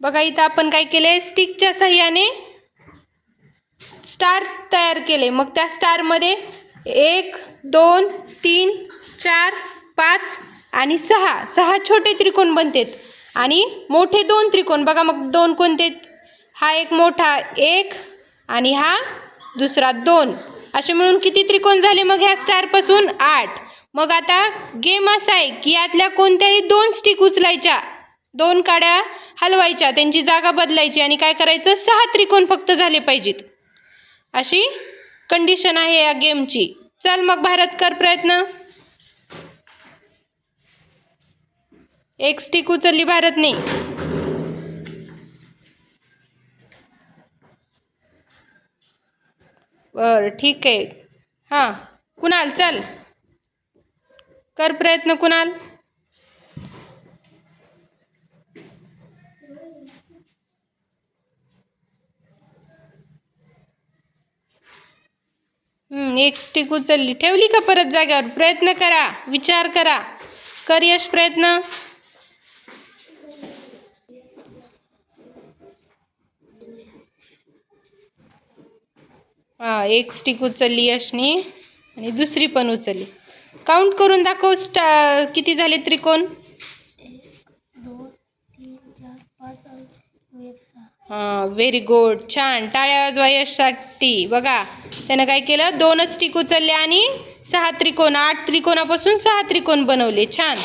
बघा इथं आपण काय केले स्टिकच्या सहाय्याने स्टार तयार केले. मग त्या स्टारमध्ये एक दोन तीन चार पाच आणि सहा. सहा छोटे त्रिकोण बनतात. आणि मोठे दोन त्रिकोण. बघा मग दोन कोणते हा एक मोठा एक आणि हा दुसरा दोन. असे मिळून किती त्रिकोण झाले? मग ह्या स्टारपासून आठ. मग आता गेम असा आहे की यातल्या कोणत्याही दोन स्टिक उचलायच्या. दोन काड्या हलवायच्या त्यांची जागा बदलायची आणि काय करायचं? सहा त्रिकोण फक्त झाले पाहिजेत. अशी कंडिशन आहे या गेमची चल मग भारत कर प्रयत्न. एक स्टिक उचलली भारतने. बर ठीक आहे. हां कुणाल चल. कर प्रयत्न कुणाल. एक स्टिक उचलली. ठेवली का परत जाग्यावर प्रयत्न करा. विचार करा. कर यश प्रयत्न. हा एक स्टिक उचलली यशनी आणि दुसरी पण उचलली. काउंट करून दाखव स्टा किती झाले त्रिकोण? हां व्हेरी गुड छान. टाळ्या वाजवा यशसाठी. बघा त्यानं काय केलं? दोनच टिक उचलले आणि सहा त्रिकोण आठ त्रिकोणापासून सहा त्रिकोण बनवले. छान.